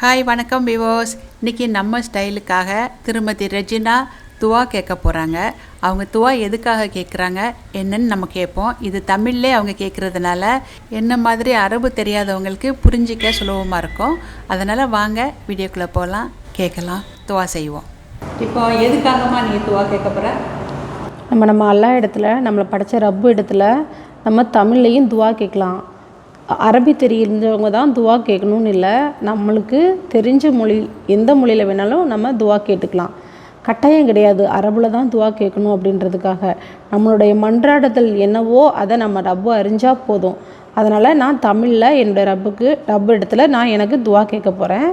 Hi வணக்கம் விவோஸ் இன்றைக்கி நம்ம ஸ்டைலுக்காக திருமதி ரெஜினா துவா கேட்க போகிறாங்க அவங்க துவா எதுக்காக கேட்குறாங்க என்னன்னு நம்ம கேட்போம். இது தமிழ்லே அவங்க கேட்குறதுனால என்ன மாதிரி அரபு தெரியாதவங்களுக்கு புரிஞ்சிக்க சுலபமாக இருக்கும். அதனால் வாங்க வீடியோக்குள்ளே போகலாம் கேட்கலாம். துவா செய்வோம். இப்போ எதுக்காகமா நீங்கள் துவா கேட்க போகிற நம்ம நம்ம எல்லா இடத்துல நம்மளை படைச்ச ரப்பு இடத்துல நம்ம தமிழ்லையும் துவா கேட்கலாம். அரபி தெரிஞ்சவங்க தான் துவா கேட்கணும்னு இல்லை. நம்மளுக்கு தெரிஞ்ச மொழி எந்த மொழியில் வேணாலும் நம்ம துவா கேட்டுக்கலாம். கட்டாயம் கிடையாது. அரபில் தான் துவா கேட்கணும் அப்படின்றதுக்காக. நம்மளுடைய மன்றாடுதல் என்னவோ அதை நம்ம ரப்பு அறிஞ்சால் போதும். அதனால் நான் தமிழில் என்னுடைய ரப்புக்கு ரப்பு இடத்துல நான் எனக்கு துவா கேட்க போகிறேன்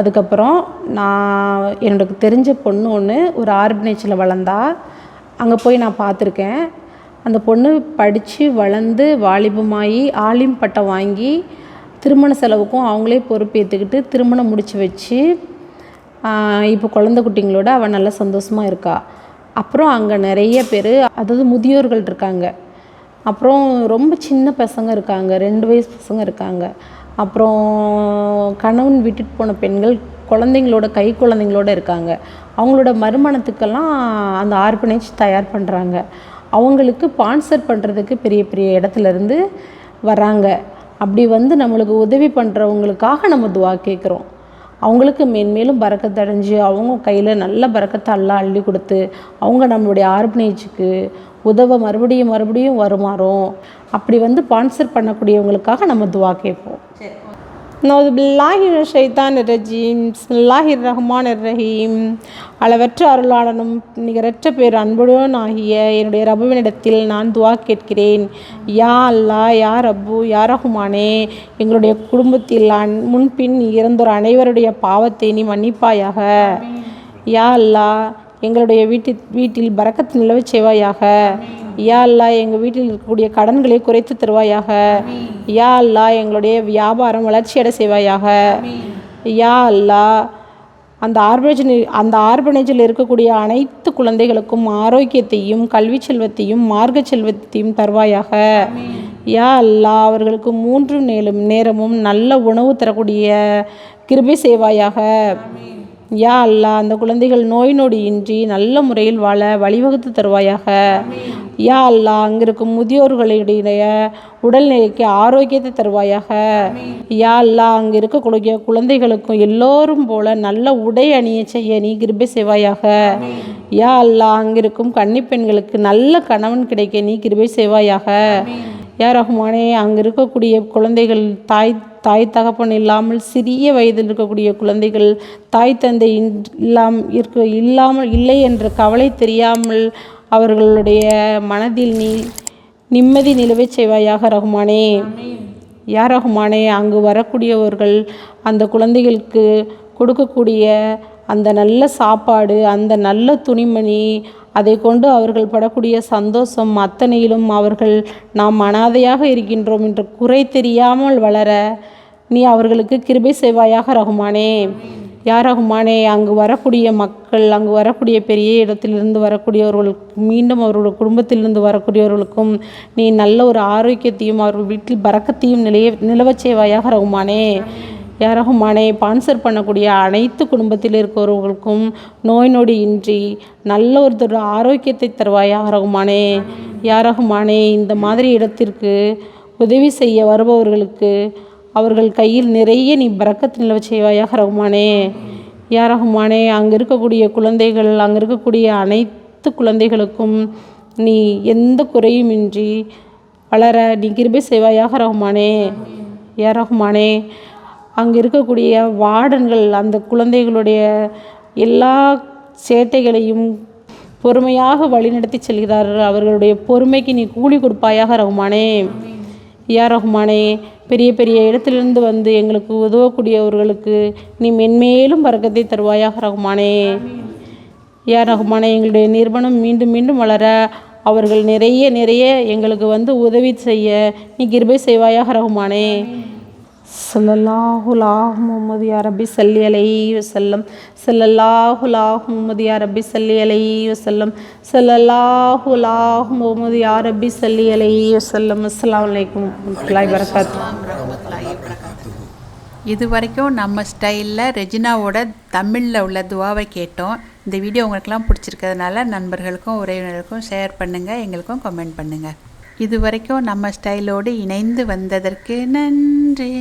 அதுக்கப்புறம் நான் எனக்கு தெரிஞ்ச பொண்ணு ஒன்று ஒரு ஆர்பனேஜில் வளர்ந்தா அங்கே போய் நான் பார்த்துருக்கேன். அந்த பொண்ணு படித்து வளர்ந்து வாலிபமாகி ஆலிம் பட்டம் வாங்கி திருமண செலவுக்கும் அவங்களே பொறுப்பேற்றுக்கிட்டு திருமணம் முடித்து வச்சு இப்போ குழந்தை குட்டிங்களோட அவள் நல்லா சந்தோஷமாக இருக்கா. அப்புறம் அங்கே நிறைய பேர் அதாவது முதியோர்கள் இருக்காங்க. அப்புறம் ரொம்ப சின்ன பசங்க இருக்காங்க ரெண்டு வயசு பசங்க இருக்காங்க. அப்புறம் கணவன் விட்டுட்டு போன பெண்கள் குழந்தைங்களோட கை குழந்தைங்களோட இருக்காங்க. அவங்களோட மறுமணத்துக்கெல்லாம் அந்த ஆர்பனேஜ் தயார் பண்ணுறாங்க அவங்களுக்கு ஸ்பான்சர் பண்ணுறதுக்கு பெரிய பெரிய இடத்துலேருந்து வராங்க அப்படி வந்து நம்மளுக்கு உதவி பண்ணுறவங்களுக்காக நம்ம துவா கேட்குறோம். அவங்களுக்கு மேன்மேலும் பறக்கத்தடைஞ்சு அவங்க கையில் நல்ல பறக்கத்தை எல்லாம் அள்ளி கொடுத்து அவங்க நம்மளுடைய ஆர்பனேஜுக்கு உதவ மறுபடியும் மறுபடியும் வருமாறும் அப்படி வந்து ஸ்பான்சர் பண்ணக்கூடியவங்களுக்காக நம்ம துவா கேட்போம். சரி. பில்லாஹி ஷைத்தான் ரஜீம். பிஸ்மில்லாஹிர் ரஹ்மான் ரஹீம். அளவற்ற அருளாளனும் நிகரற்ற பேர் அன்புடன் ஆகிய என்னுடைய ரபுவினிடத்தில் நான் துவா கேட்கிறேன். யா அல்லா யா ரப்பு யா ரஹ்மானே எங்களுடைய குடும்பத்தில் அன் முன்பின் இறந்தோர் அனைவருடைய பாவத்தை நீ மன்னிப்பாயாக. யா அல்லா எங்களுடைய வீட்டு வீட்டில் பறக்கத்து நிலவு செய்வாயாக. யா அல்லா எங்கள் வீட்டில் இருக்கக்கூடிய கடன்களை குறைத்து தருவாயாக. யா அல்லா எங்களுடைய வியாபாரம் வளர்ச்சியடை செய்வாயாக. யா அல்லா அந்த ஆர்பனேஜ் அந்த ஆர்பனேஜில் இருக்கக்கூடிய அனைத்து குழந்தைகளுக்கும் ஆரோக்கியத்தையும் கல்வி செல்வத்தையும் மார்க்க செல்வத்தையும் தருவாயாக. யா அல்லா அவர்களுக்கு மூன்று நேரம் நேரமும் நல்ல உணவு தரக்கூடிய கிருபை செய்வாயாக. யா அல்லா அந்த குழந்தைகள் நோய் நொடியின்றி நல்ல முறையில் வாழ வழிவகுத்து தருவாயாக. யா அல்லா அங்கே இருக்கும் முதியோர்களுடைய உடல்நிலைக்கு ஆரோக்கியத்தை தருவாயாக. யா அல்லா அங்கே இருக்கக்கூடிய குழந்தைகளுக்கும் எல்லோரும் போல நல்ல உடை அணிய செய்ய நீ கிருபை செய்வாயாக. யா அல்லா அங்கே இருக்கும் கன்னிப்பெண்களுக்கு நல்ல கணவன் கிடைக்க நீ கிருபை செய்வாயாக. யா ரஹ்மானே அங்கே இருக்கக்கூடிய குழந்தைகள் தாய் தாய் தகப்பன் இல்லாமல் சிறிய வயதில் இருக்கக்கூடிய குழந்தைகள் தாய் தந்தை இல்லாம் இருக்க இல்லாமல் இல்லை என்ற கவலை தெரியாமல் அவர்களுடைய மனதில் நீ நிம்மதி நிலவச் செய்வாயாக ரஹ்மானே. யா ரஹ்மானே அங்கு வரக்கூடியவர்கள் அந்த குழந்தைகளுக்கு கொடுக்கக்கூடிய அந்த நல்ல சாப்பாடு அந்த நல்ல துணிமணி அதை கொண்டு அவர்கள் படக்கூடிய சந்தோஷம் அத்தனையிலும் அவர்கள் நாம் அனாதையாக இருக்கின்றோம் என்று குறை தெரியாமல் வளர நீ அவர்களுக்கு கிருபை செய்வாயாக ரகுமானே. யார் ரகுமானே? அங்கு வரக்கூடிய மக்கள் அங்கு வரக்கூடிய பெரிய இடத்திலிருந்து வரக்கூடியவர்களுக்கு மீண்டும் அவர்களுடைய குடும்பத்திலிருந்து வரக்கூடியவர்களுக்கும் நீ நல்ல ஒரு ஆரோக்கியத்தையும் அவர்கள் வீட்டில் பறக்கத்தையும் நிலைய நிலவச் செய்வாயாக ரகுமானே. யாரகுமானே ஸ்பான்சர் பண்ணக்கூடிய அனைத்து குடும்பத்தில் இருக்கிறவர்களுக்கும் நோய் நொடி இன்றி நல்ல ஒரு ஆரோக்கியத்தை தருவாயாக ரகுமானே யாரகுமானே இந்த மாதிரி இடத்திற்கு உதவி செய்ய வருபவர்களுக்கு அவர்கள் கையில் நிறைய நீ பறக்கத்து நிலவ செய்வாயாக ரகுமானே யா ரகுமானே அங்கே இருக்கக்கூடிய குழந்தைகள் அங்கே இருக்கக்கூடிய அனைத்து குழந்தைகளுக்கும் நீ எந்த குறையுமின்றி வளர நீ கிருபை செய்வாயாக ரகுமானே யா ரகுமானே அங்கே இருக்கக்கூடிய வார்டன்கள் அந்த குழந்தைகளுடைய எல்லா சேட்டைகளையும் பொறுமையாக வழிநடத்தி செல்கிறார்கள். அவர்களுடைய பொறுமைக்கு நீ கூலி கொடுப்பாயாக ரகுமானே. யா ரகுமானே பெரிய பெரிய இடத்திலிருந்து வந்து எங்களுக்கு உதவக்கூடியவர்களுக்கு நீ மென்மேலும் பறக்கத்தை தருவாயாக ரகுமானே. யா ரகுமானே எங்களுடைய நிறுவனம் மீண்டும் மீண்டும் வளர அவர்கள் நிறைய நிறைய எங்களுக்கு வந்து உதவி செய்ய நீ கிருபை செய்வாயாக ரகுமானே. சல்லல்லாஹுலாஹ் முகமது யா சல்லி அலை வசல்லம் சல்லல்லாஹுலாஹ் முகமது யா சல்லி அலை வசல்லம் சல்லல்லாஹுலாஹ் முகமது யா சல்லி அலை வசல்லம் அஸ்லாம் அலைக்கும் வரகாத்து இது வரைக்கும் நம்ம ஸ்டைலில் ரெஜினாவோட தமிழில் உள்ள துவாவை கேட்டோம். இந்த வீடியோ உங்களுக்கெல்லாம் பிடிச்சிருக்கிறதுனால நண்பர்களுக்கும் உறவினர்களுக்கும் ஷேர் பண்ணுங்கள் எங்களுக்கும் கமெண்ட் பண்ணுங்கள் இதுவரைக்கும் நம்ம ஸ்டைலோடு இணைந்து வந்ததற்கு நன்றி.